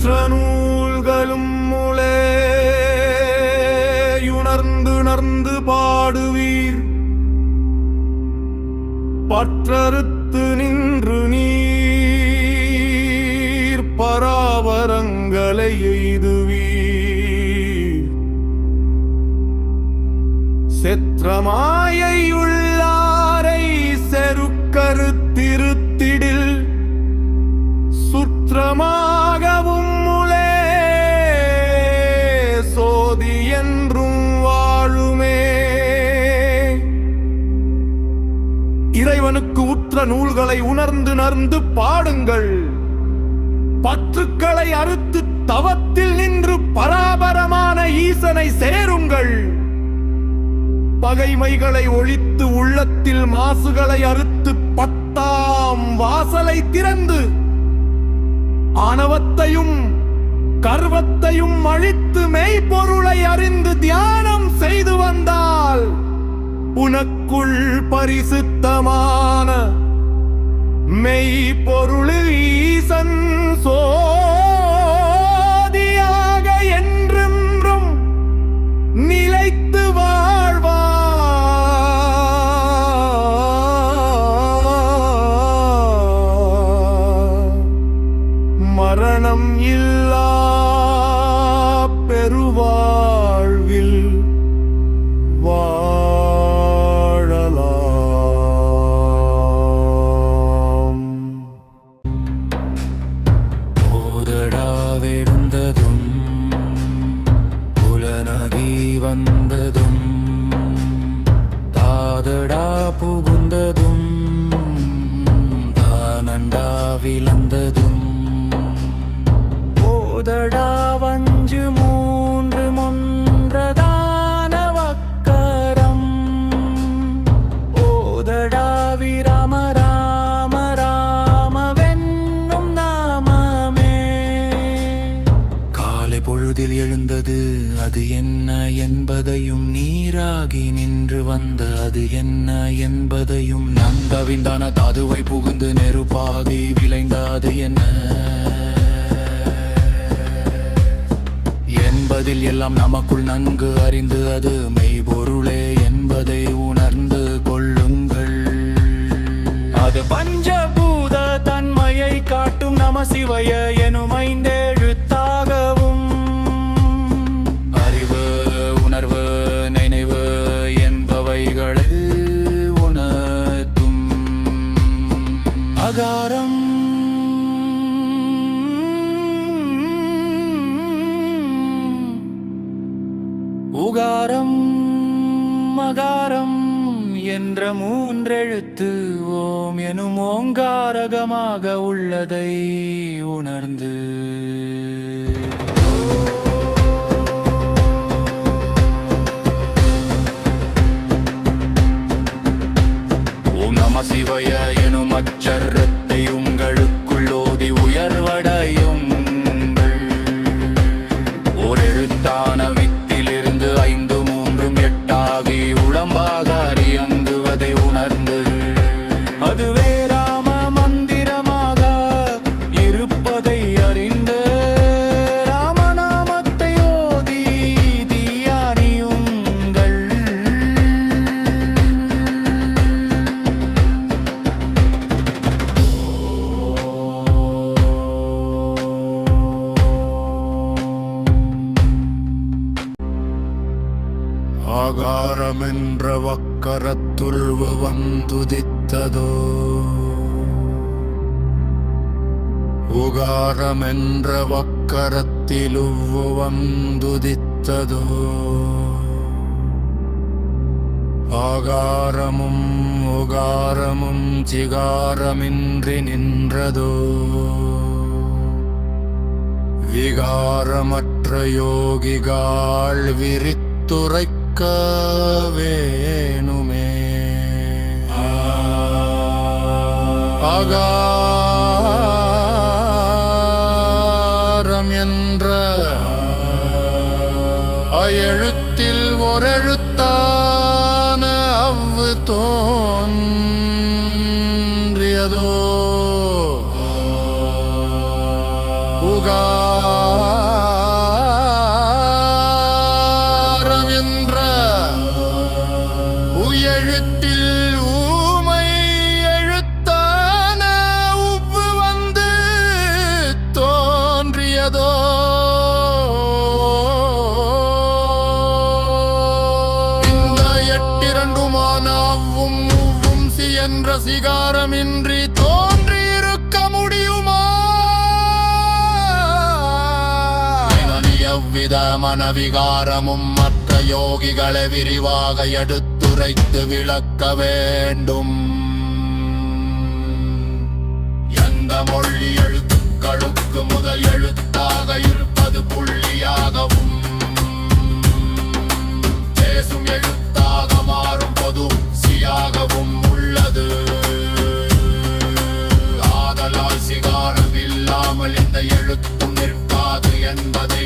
மற்ற நூல்களும் முளேயுணர்ந்து உணர்ந்து பாடுவீர். பற்றறுத்து நின்று நீர் பராபரங்களை எய்துவீர். செற்றமாயையுள்ளாரை இறைவனுக்கு நூல்களை உணர்ந்து நர்ந்து பாடுங்கள். பற்றுக்களை அறுத்து தவத்தில் நின்று பராபரமான ஈசனை சேருங்கள். பகைமைகளை ஒழித்து உள்ளத்தில் மாசுகளை அறுத்து பத்தாம் வாசலை திறந்து ஆணவத்தையும் கர்வத்தையும் அழித்து மெய்ப்பொருளை அறிந்து தியானம் செய்து வந்தால் உனக்குள் பரிசுத்தமா மெய் பொருள் ஈசன் சோ போதடாவிருந்ததும் புலனகி வந்ததும் தாதடா புகுந்ததும் தானண்டா விளந்ததும். போதடா வஞ்சு அது என்ன என்பதையும் நீராகி நின்று வந்த அது என்ன என்பதையும் நந்தவிந்தான தாதுவை புகுந்து நெருப்பாகி விளைந்தாது என்ன? என்பதில் எல்லாம் நமக்குள் நன்கு அறிந்து அது மெய்பொருளே என்பதை உணர்ந்து கொள்ளுங்கள். அது பஞ்சபூத தன்மையை காட்டும் நம சிவைய அகாரம் உகாரம் மகாரம் என்ற மூன்றெழுத்து ஓம் எனும் ஓங்காரகமாக உள்ளதை உணர்ந்து ஆகாரமென்ற வக்கரத்துள்வு வந்துதித்ததோ? உகாரமென்ற வக்கரத்திலுவ்வு வந்துதித்ததோ? ஆகாரமும் உகாரமும் சிகாரமின்றி நின்றதோ? விகாரமற்ற யோகிகாள் விரித்துரைக்க வேணுமே. ஆகாரம் என்ற அயெழுத்தில் ஒரெழுத்தான அவ்வு தோன்றியதோ. என்ற சிகாரமின்றி தோன்றியிருக்க முடியுமா? எவ்வித மனவிகாரமும் மற்ற யோகிகளை விரிவாக எடுத்துரைத்து விளக்க வேண்டும். எந்த மொழி எழுத்துக்களுக்கு முதல் எழுத்தாக இருப்பது புள்ளி ஆதலால் இந்த எழுத்தும் நிற்காது என்பதை